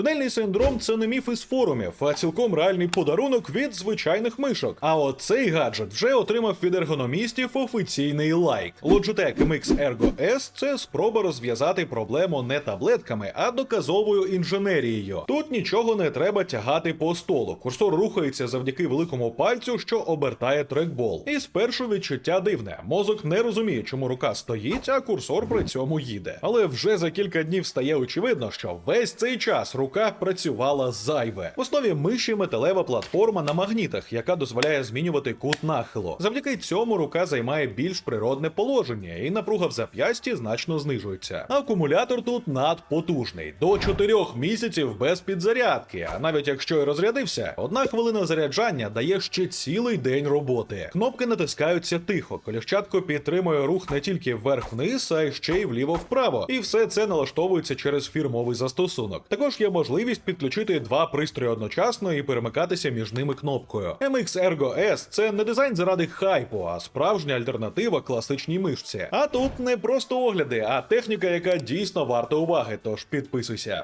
Тунельний синдром це не міф із форумів, а цілком реальний подарунок від звичайних мишок. А от цей гаджет вже отримав від ергономістів офіційний лайк. Logitech MX Ergo S – це спроба розв'язати проблему не таблетками, а доказовою інженерією. Тут нічого не треба тягати по столу. Курсор рухається завдяки великому пальцю, що обертає трекбол. І спершу відчуття дивне. Мозок не розуміє, чому рука стоїть, а курсор при цьому їде. Але вже за кілька днів стає очевидно, що весь цей час рука працювала зайве. В основі миші металева платформа на магнітах, яка дозволяє змінювати кут нахилу. Завдяки цьому рука займає більш природне положення, і напруга в зап'ясті значно знижується. Акумулятор тут надпотужний до 4 місяців без підзарядки. А навіть якщо і розрядився, одна хвилина заряджання дає ще цілий день роботи. Кнопки натискаються тихо. Коліщатко підтримує рух не тільки вверх-вниз, а й ще й вліво-вправо. І все це налаштовується через фірмовий застосунок. Також є можливість підключити два пристрої одночасно і перемикатися між ними кнопкою. MX Ergo S – це не дизайн заради хайпу, а справжня альтернатива класичній мишці. А тут не просто огляди, а техніка, яка дійсно варта уваги. Тож підписуйся.